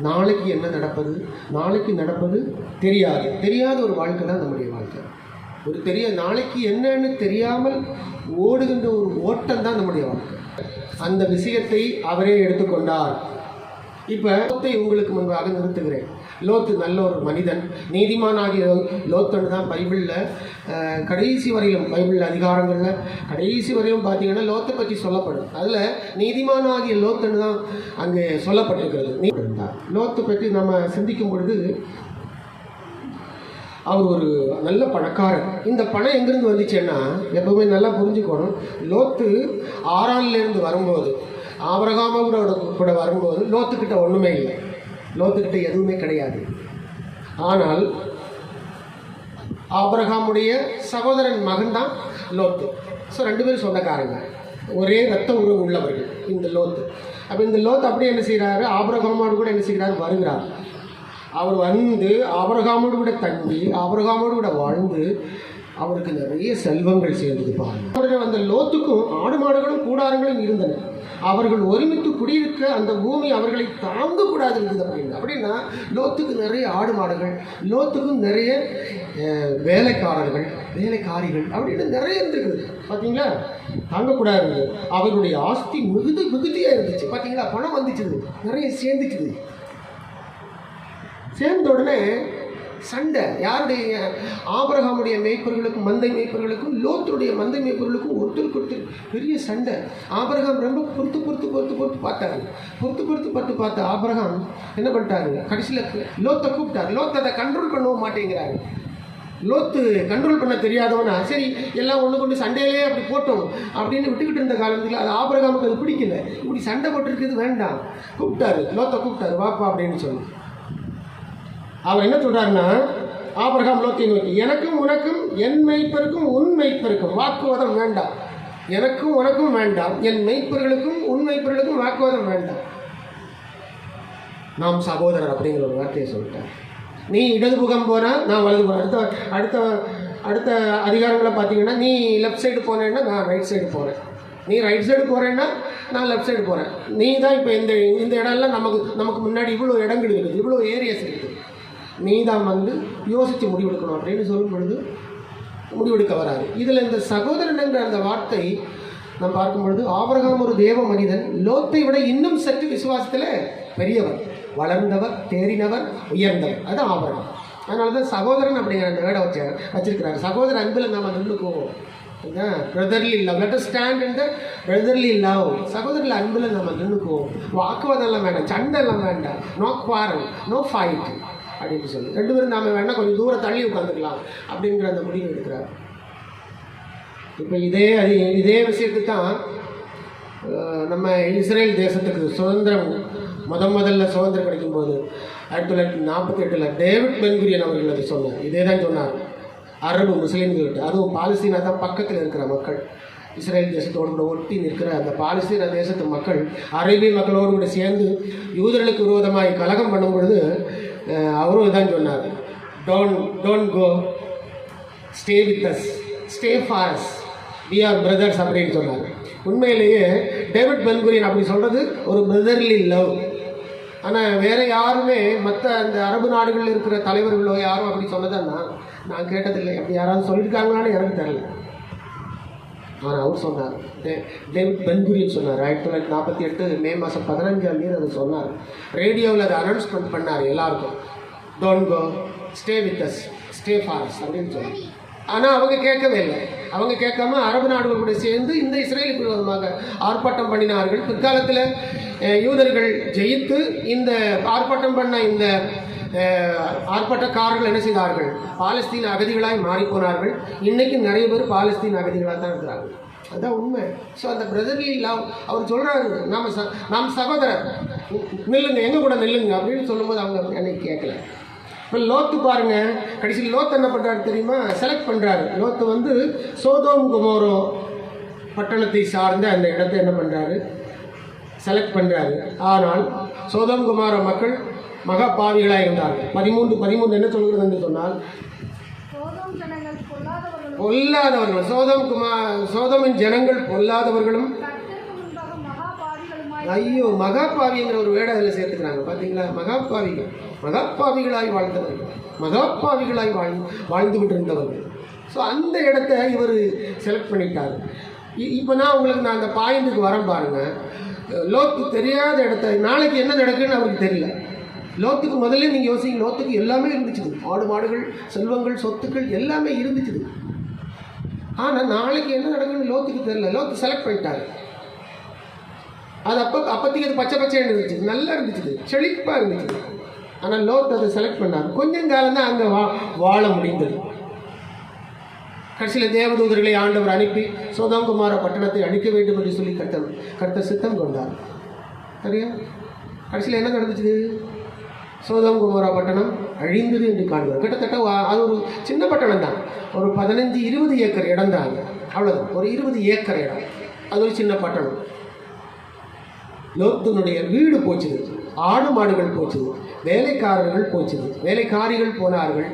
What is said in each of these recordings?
நாளைக்கு என்ன நடப்பது? நாளைக்கு நடப்பது தெரியாது. தெரியாத ஒரு வாழ்க்கை தான் நம்முடைய வாழ்க்கை. ஒரு தெரிய நாளைக்கு என்னன்னு தெரியாமல் ஓடுகின்ற ஒரு ஓட்டம் தான் நம்முடைய வாழ்க்கை. அந்த விஷயத்தை அவரே எடுத்துக்கொண்டார். இப்போ லோத்தை உங்களுக்கு முன்பாக நிறுத்துகிறேன். லோத்து நல்ல ஒரு மனிதன் நீதிமானாகிய லோத்தன் தான் பைபிளில் கடைசி வரையிலும் பைபிள் அதிகாரங்களில். கடைசி வரையும் பார்த்தீங்கன்னா லோத்தை பற்றி சொல்லப்படும். அதில் நீதிமானாகிய லோத்தன் தான் அங்கே சொல்லப்பட்டிருக்கிறது. நீ லோத்தை பற்றி நம்ம சிந்திக்கும் பொழுது அவர் ஒரு நல்ல பணக்காரர் இந்த பணம் எங்கேருந்து வந்துச்சுன்னா எப்பவுமே நல்லா புரிஞ்சுக்கணும். லோத்து ஆறான்லேருந்து வரும்போது ஆபரகாமோட கூட வரும்போது லோத்துக்கிட்ட ஒன்றுமே இல்லை. லோத்துக்கிட்ட எதுவுமே கிடையாது. ஆனால் ஆபரகாமுடைய சகோதரன் மகன் தான் லோத்து. ஸோ ரெண்டு பேரும் சொந்தக்காரங்க. ஒரே ரத்த உறவு உள்ளவர்கள் இந்த லோத்து. அப்போ இந்த லோத்து அப்படியே என்ன செய்கிறாரு ஆபரகாமோடு கூட என்ன செய்கிறார்? வருகிறார். அவர் வந்து ஆபரகாமோடு கூட தங்கி ஆபரகாமோடு கூட வாழ்ந்து அவருக்கு நிறைய செல்வங்கள் சேர்ந்தது பாருங்க. அவருடைய அந்த லோத்துக்கும் ஆடு மாடுகளும் கூடாரங்களும் இருந்தன. அவர்கள் ஒருமித்து குடியிருக்க அந்த பூமி அவர்களை தாங்கக்கூடாது இருந்தது அப்படின்னு அப்படின்னா லோத்துக்கு நிறைய ஆடு மாடுகள் லோத்துக்கும் நிறைய வேலைக்காரர்கள் வேலைக்காரிகள் அப்படின்னு நிறைய இருந்திருக்குது. பார்த்தீங்களா தாங்கக்கூடாது. இருந்தது அவர்களுடைய ஆஸ்தி மிகுதி மிகுதியாக இருந்துச்சு. பார்த்தீங்களா பணம் வந்துச்சுது. நிறைய சேர்ந்துச்சுது. சேர்ந்த உடனே சண்டை. யாருடைய ஆபரகாமுடைய மேய்ப்பர்களுக்கும் மந்தை மேய்ப்பர்களுக்கும் லோத்துடைய மந்தை மேய்ப்பர்களுக்கும் ஒருத்தருக்கு ஒருத்தர் பெரிய சண்டை. ஆபரகாம் ரொம்ப பொறுத்து பொறுத்து பொறுத்து பொறுத்து பார்த்தாரு. பொறுத்து பொறுத்து பார்த்து பார்த்த ஆபரகாம் என்ன பண்ணிட்டாருங்க கடைசியில் லோத்தை கூப்பிட்டார். லோத்தை அதை கண்ட்ரோல் பண்ணவும் மாட்டேங்கிறாரு. லோத்து கண்ட்ரோல் பண்ண தெரியாதவனா சரி எல்லாம் ஒன்று கொண்டு சண்டையிலே அப்படி போட்டோம் அப்படின்னு விட்டுக்கிட்டு இருந்த காலத்தில் அது ஆபரகாமுக்கு அது பிடிக்கல. இப்படி சண்டை போட்டுருக்கிறது வேண்டாம். கூப்பிட்டாரு. லோத்தை கூப்பிட்டாரு. வாப்பா அப்படின்னு சொல்லி. அவர் என்ன சொல்றாருன்னா ஆபரகாம் லோக்கி நோக்கி எனக்கும் உனக்கும் என் மெய்ப்பருக்கும் உன் மெய்ப்பருக்கும் வாக்குவாதம் வேண்டாம். எனக்கும் உனக்கும் வேண்டாம். என் மெய்ப்பர்களுக்கும் உன் மெய்ப்பர்களுக்கும் வாக்குவாதம் வேண்டாம். நாம் சகோதரர் அப்படிங்கிற ஒரு வார்த்தையை சொல்லிட்டேன் நீ இடது புகம் நான் வலது அடுத்த அடுத்த அடுத்த அதிகாரங்களை பார்த்தீங்கன்னா நீ லெஃப்ட் சைடு போனேன்னா நான் ரைட் சைடு போகிறேன் நீ ரைட் சைடு போகிறேன்னா நான் லெஃப்ட் சைடு போகிறேன் நீ தான் இப்போ இந்த இந்த இடம்லாம் நமக்கு நமக்கு முன்னாடி இவ்வளோ இடங்கள் இருக்குது இவ்வளோ ஏரியாஸ் இருக்குது. நீ தான் வந்து யோசித்து முடிவெடுக்கணும் அப்படின்னு சொல்லும் பொழுது முடிவெடுக்க வராது இதில் இந்த சகோதரன் என்ற அந்த வார்த்தை நாம் பார்க்கும் பொழுது ஆபரகம் ஒரு தேவ மனிதன் லோத்தை விட இன்னும் சற்று விசுவாசத்தில் பெரியவர். வளர்ந்தவர் தேறினவர் உயர்ந்தவர். அது ஆபரகம். அதனால தான் சகோதரன் அப்படிங்கிற அந்த வேடை வச்ச வச்சிருக்கிறார். சகோதர அன்பில் நாம் நின்றுக்குவோம் பிரதர்லி லவ் லெட் ஸ்டாண்ட் இந்த பிரதர்லி லவ் சகோதரில் அன்பில் நம்ம நின்றுக்குவோம் வாக்குவாதம் எல்லாம் வேண்டாம். சண்டை எல்லாம் வேண்டாம். நோ குவாரல் நோ ஃபைட் அப்படின்னு சொல்லி. ரெண்டு பேரும் நாம வேணா கொஞ்சம் தூரம் தள்ளி உட்காந்துக்கலாம் அப்படிங்கிற அந்த முடிவு எடுக்கிறார். இப்போ இதே அது இதே விஷயத்துக்கு தான் நம்ம இஸ்ரேல் தேசத்துக்கு சுதந்திரம் முத முதல்ல சுதந்திரம் கிடைக்கும்போது ஆயிரத்தி தொள்ளாயிரத்தி நாற்பத்தி எட்டில் டேவிட் பென்குரியன் அவர்கள் அதை சொன்னார். இதே தான் சொன்னார். அரபு முஸ்லீம்கள்கிட்ட அதுவும் பாலஸ்தீனா தான் பக்கத்தில் இருக்கிற மக்கள். இஸ்ரேல் தேசத்தோடு கூட ஒட்டி நிற்கிற அந்த பாலஸ்தீன தேசத்து மக்கள் அரேபிய மக்களோடு கூட சேர்ந்து யூதர்களுக்கு விரோதமாய் கலகம் பண்ணும் பொழுது அவரும் இதான் சொன்னார். Don't don't go stay with us stay for us we are brothers அப்படின்னு சொன்னாங்க உண்மையிலேயே டேவிட் பென்குரியன் அப்படி சொல்கிறது ஒரு பிரதர்லி லவ் ஆனால் வேறு யாருமே மற்ற அந்த அரபு நாடுகளில் இருக்கிற தலைவர்களோ யாரும் அப்படி சொன்னதன்னா நான் கேட்டதில்லை. அப்படி யாராவது சொல்லியிருக்காங்களான்னு எனக்கு தெரியல. ஆனால் அவர் சொன்னார். டேவிட் பென்குரியன் சொன்னார். ஆயிரத்தி தொள்ளாயிரத்தி நாற்பத்தி எட்டு மே மாதம் பதினஞ்சாம் தேதி அதை சொன்னார். ரேடியோவில் அதை அனௌன்ஸ்மெண்ட் பண்ணார் எல்லாருக்கும். Don't go stay with us stay for us அப்படின்னு சொன்னார். ஆனால் அவங்க கேட்கவே இல்லை. அவங்க கேட்காம அரபு நாடுகளோட சேர்ந்து இந்த இஸ்ரேலுக்கு விரோதமாக ஆர்ப்பாட்டம் பண்ணினார்கள். பிற்காலத்தில் யூதர்கள் ஜெயித்து இந்த ஆர்ப்பாட்டம் பண்ண இந்த ஆர்ப்பாட்டக்காரர்கள் என்ன செய்தார்கள்? பாலஸ்தீன் அகதிகளாய் மாறிப்போனார்கள். இன்னைக்கு நிறைய பேர் பாலஸ்தீன் அகதிகளாக தான் இருக்கிறாங்க. அதுதான் உண்மை. ஸோ அந்த பிரதர்லி லவ் அவர் சொல்கிறாரு நாம் ச நாம் சகோதரர். நில்லுங்க எங்கள் கூட நில்லுங்க அப்படின்னு சொல்லும்போது அவங்க என்னைக்கு கேட்கல. இப்போ லோத்து பாருங்கள் கடைசியில் லோத்து என்ன பண்ணுறாரு தெரியுமா? செலக்ட் பண்ணுறாரு லோத்து வந்து சோதோம் குமோரோ பட்டணத்தை சார்ந்த அந்த இடத்தை என்ன பண்ணுறாரு செலக்ட் பண்ணுறாரு ஆனால் சோதம் குமார மக்கள் மகா பாவிகளாக இருந்தார்கள். பதிமூன்று பதிமூன்று என்ன சொல்கிறது என்று சொன்னால் பொல்லாதவர்கள் சோதம் குமார் சோதமின் ஜனங்கள் பொல்லாதவர்களும் ஐயோ மகாபாவிங்கிற ஒரு வேடம் அதில் சேர்த்துக்கிறாங்க. பார்த்தீங்களா? மகாபாவிகள் மகாபாவிகளாய் வாழ்ந்தவர்கள் மகாபாவிகளாய் வாழ்ந்து வாழ்ந்து கொண்டிருந்தவர்கள். ஸோ அந்த இடத்த இவர் செலக்ட் பண்ணிட்டார். இப்போ நான் உங்களுக்கு நான் அந்த பாயிண்ட்டுக்கு வரேன் பாருங்க. லோத்து தெரியாத இடத்த நாளைக்கு என்ன நடக்குன்னு அவருக்கு தெரியல. லோத்துக்கு முதல்ல நீங்கள் யோசிங்க லோத்துக்கு எல்லாமே இருந்துச்சுது ஆடு மாடுகள் செல்வங்கள் சொத்துக்கள் எல்லாமே இருந்துச்சுது ஆனால் நாளைக்கு என்ன நடக்குன்னு லோத்துக்கு தெரியல. லோத்து செலக்ட் பண்ணிட்டார். அது அப்போ அப்போதைக்கு அது பச்சை பச்சையாக இருந்துச்சு. நல்லா இருந்துச்சு. செழிப்பாக இருந்துச்சு. ஆனால் லோத் அதை செலக்ட் பண்ணார். கொஞ்சம் காலம் தான் அங்கே வா வாழ முடிந்தது. கடைசியில் தேவதூதர்களை ஆண்டவர் அனுப்பி சோதாங்குமார பட்டணத்தை அழிக்க வேண்டும் என்று சொல்லி கர்த்தர் கர்த்தர் சித்தம் கொண்டார். சரியா? கடைசியில் என்ன நடந்துச்சு சோதம் குமரா பட்டணம் அழிந்தது என்று காண்பார் கிட்டத்தட்ட அது ஒரு சின்ன பட்டணம் தான் ஒரு பதினஞ்சு இருபது ஏக்கர் இடம் தான் அவ்வளோதான் ஒரு இருபது ஏக்கர் இடம். அது ஒரு சின்ன பட்டணம். லோக்தனுடைய வீடு போச்சுது. ஆடு மாடுகள் போச்சுது. வேலைக்காரர்கள் போச்சுது. வேலைக்காரிகள் போனார்கள்.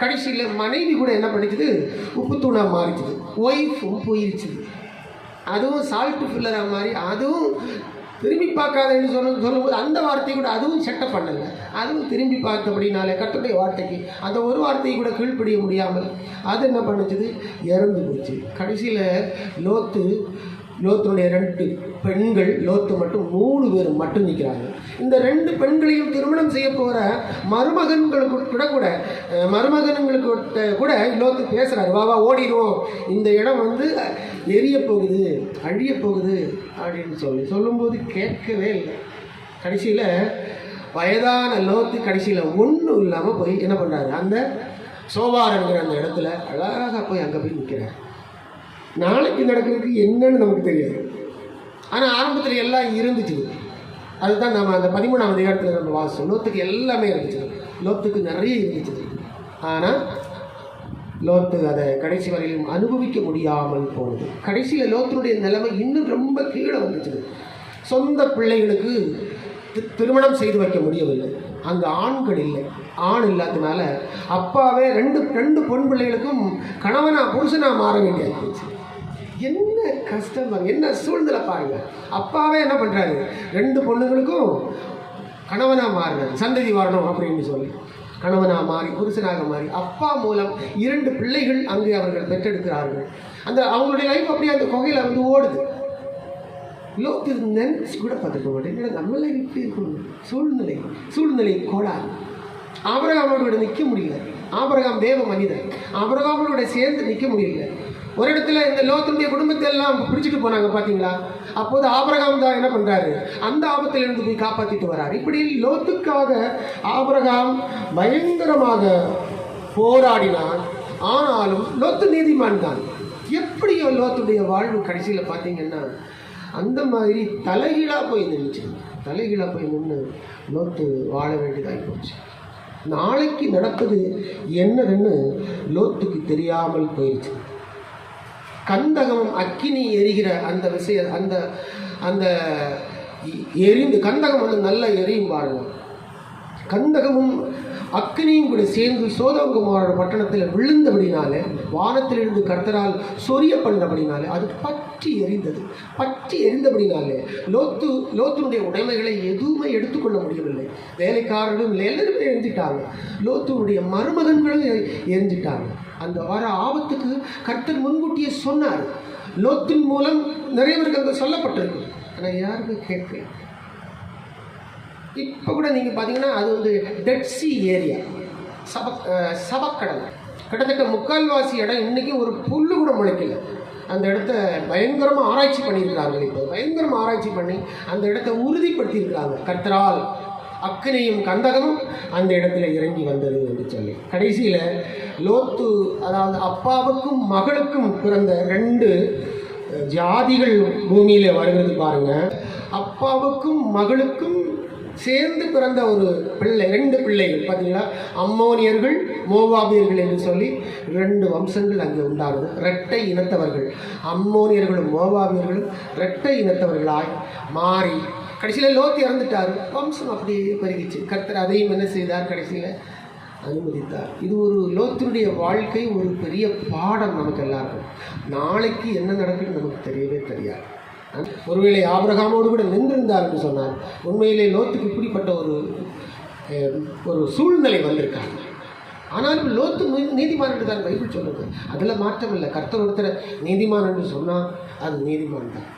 கடைசியில் மனைவி கூட என்ன பண்ணிச்சுது? உப்பு தூணா மாறிச்சுது. ஒய்ஃபும் போயிருச்சுது. அதுவும் சால்ட் ஃபில்லராக மாதிரி அதுவும் திரும்பி பார்க்காதேன்னு சொன்ன சொல்லும்போது அந்த வார்த்தையை கூட அதுவும் செட்டப் பண்ணலை. அதுவும் திரும்பி பார்த்தபடினாலே கர்த்தருடைய வார்த்தைக்கு அந்த ஒரு வார்த்தையை கூட கீழ்ப்படிய முடியாமல் அது என்ன பண்ணுச்சுது? இறந்து போச்சு. கடைசியில் லோத்து லோத்துடைய ரெண்டு பெண்கள் லோத்து மட்டும் மூணு பேர் மட்டும் நிற்கிறாங்க இந்த ரெண்டு பெண்களையும் திருமணம் செய்ய போகிற மருமகன்களுக்கு கூட கூட மருமகன்களுக்கு கூட- இன்னொருத்து லோத்து பேசுகிறாரு வா வா ஓடிடுவோம். இந்த இடம் வந்து எரிய போகுது அழிய போகுது அப்படின்னு சொல்லி. சொல்லும்போது கேட்கவே இல்லை. கடைசியில் வயதான லோத்து கடைசியில் ஒன்றும் இல்லாமல் போய் என்ன பண்ணுறாரு அந்த சோபாரங்கிற அந்த இடத்துல அழகாக போய் அங்கே போய் நிற்கிறார் நாளைக்கு நடக்கிறதுக்கு என்னன்னு நமக்கு தெரியாது. ஆனால் ஆரம்பத்தில் எல்லாம் இருந்துச்சு. அதுதான் நம்ம அந்த பதிமூணாம் அதிகாரத்தில் நம்ம வாசிச்சோம். லோத்துக்கு எல்லாமே இருந்துச்சு. லோத்துக்கு நிறைய இருந்துச்சு. ஆனால் லோத்து அதை கடைசி வரையிலும் அனுபவிக்க முடியாமல் போனது. கடைசியில் லோத்தினுடைய நிலைமை இன்னும் ரொம்ப கீழே வந்துச்சு. சொந்த பிள்ளைகளுக்கு தி- திருமணம் செய்து வைக்க முடியவில்லை. அங்கே ஆண்கள் இல்லை. ஆண் இல்லாததுனால அப்பாவே ரெண்டு ரெண்டு பொன் பிள்ளைகளுக்கும் கணவனாக புருஷனாக மாற வேண்டியது என்ன கஷ்டம் பாருங்க என்ன சூழ்நிலை பாருங்க. அப்பாவே என்ன பண்ணுறாரு ரெண்டு பொண்ணுங்களுக்கும் கணவனாக மாறினார் சந்ததி வரணும் அப்படின்னு சொல்லி. கணவனாக மாறி புருஷனாக மாறி அப்பா மூலம் இரண்டு பிள்ளைகள் அங்கே அவர்கள் பெற்றெடுக்கிறார்கள். அந்த அவங்களுடைய லைஃப் அப்படியே அந்த குகையில் வந்து ஓடுது. லோத்து நினைச்சு கூட பார்த்துக்க மாட்டேன். நம்ம லைஃப் இப்படி இருக்கணும்? சூழ்நிலை சூழ்நிலை கோளாறு. ஆபரகாமோட நிற்க முடியல. ஆபரகாம் தேவ மனிதன் ஆபரகாமனோட சேர்ந்து நிற்க முடியல. ஒரு இடத்துல இந்த லோத்துடைய குடும்பத்தை எல்லாம் பிடிச்சிட்டு போனாங்க பார்த்தீங்களா அப்போது ஆபரகாம் தான் என்ன பண்ணுறாரு அந்த ஆபத்திலிருந்து போய் காப்பாற்றிட்டு வராரு. இப்படி லோத்துக்காக ஆபரகாம் பயங்கரமாக போராடினான் ஆனாலும் லோத்து நீதிமான் தான். எப்படியோ லோத்துடைய வாழ்வு கடைசியில் பார்த்தீங்கன்னா அந்த மாதிரி தலைகீழாக போய் நின்றுச்சு தலைகீழாக போய் நின்று லோத்து வாழ வேண்டியதாகி போச்சு. நாளைக்கு நடப்பது என்னதுன்னு லோத்துக்கு தெரியாமல் போயிடுச்சு கந்தகமும் அக்கினி எரிகிற அந்த விஷய அந்த அந்த எரிந்து கந்தகம் வந்து நல்லா எரியும் பாருங்கள் கந்தகமும் அக்னியும் கூட சேர்ந்து சோதகுமாரோட பட்டணத்தில் விழுந்தபடினாலே வானத்திலிருந்து கர்த்தரால் சொரிய பண்ணபடினாலே அது பற்றி எரிந்தது. பற்றி எரிந்தபடினாலே லோத்து லோத்துனுடைய உடைமைகளை எதுவுமே எடுத்துக்கொள்ள முடியவில்லை. வேலைக்காரர்களும் இல்லை, எல்லாருமே எரிஞ்சிட்டாங்க. லோத்துனுடைய மருமகன்களும் எரிஞ்சிட்டாங்க. அந்த வர ஆபத்துக்கு கர்த்தர் முன்கூட்டியே சொன்னார். லோத்தின் மூலம் நிறைய பேருக்கு அங்கே சொல்லப்பட்டிருக்கு. ஆனால் யாருமே கேட்கல. இப்போ கூட நீங்கள் பார்த்தீங்கன்னா அது வந்து டெட் சி ஏரியா சப சபக்கடல். கிட்டத்தட்ட முக்கால்வாசி இடம் இன்றைக்கி ஒரு புல்லு கூட முளைக்கல. அந்த இடத்த பயங்கரமாக ஆராய்ச்சி பண்ணியிருக்காங்க இப்போ. பயங்கரமாக ஆராய்ச்சி பண்ணி அந்த இடத்த உறுதிப்படுத்தியிருக்காங்க கத்ரால் அக்னியும் கந்தகமும் அந்த இடத்துல இறங்கி வந்தது என்று சொல்லி. கடைசியில் லோத்து அதாவது அப்பாவுக்கும் மகளுக்கும் பிறந்த ரெண்டு ஜாதிகள் பூமியில் வருகிறது பாருங்கள் அப்பாவுக்கும் மகளுக்கும் சேர்ந்து பிறந்த ஒரு பிள்ளை ரெண்டு பிள்ளைகள் பார்த்தீங்களா அம்மோனியர்கள் மோவாபியர்கள் என்று சொல்லி ரெண்டு வம்சங்கள் அங்கே உண்டானது. இரட்டை இனத்தவர்கள். அம்மோனியர்களும் மோவாபியர்களும் இரட்டை இனத்தவர்களாய் மாறி கடைசியில் லோத்து இறந்துட்டார். வம்சம் அப்படியே பெருகிச்சு. கர்த்தர் அதையும் என்ன செய்தார்? கடைசியில் அனுமதித்தார். இது ஒரு லோத்தினுடைய வாழ்க்கை ஒரு பெரிய பாடம் நமக்கு எல்லாருக்கும். நாளைக்கு என்ன நடக்குன்னு நமக்கு தெரியவே தெரியாது. ஒருவேளை ஆபிரகாமோடு கூட நின்றிருந்தார் என்று சொன்னார் உண்மையிலே லோத்துக்கு இப்படிப்பட்ட ஒரு ஒரு சூழ்நிலை வந்திருக்காங்க ஆனாலும் லோத்து நீதிமான் என்று தான் பைபிள் சொல்லுது. அதில் மாற்றம் இல்லை கர்த்தர் ஒருத்தர் நீதிமான் என்று சொன்னால் அது நீதிமான் தான்.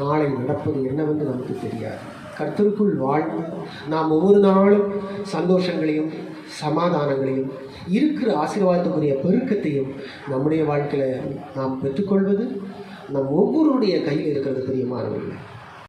நாளை நடப்பது என்னவென்று நமக்கு தெரியாது. கர்த்தருக்குள் வாழ்ந்து நாம் ஒவ்வொரு நாளும் சந்தோஷங்களையும் சமாதானங்களையும் இருக்கிற ஆசீர்வாதத்துக்குரிய பெருக்கத்தையும் நம்முடைய வாழ்க்கையில் நாம் பெற்றுக்கொள்வது நம் ஒவ்வொருடைய கையில் இருக்கிறது பிரியமானவர்கள்.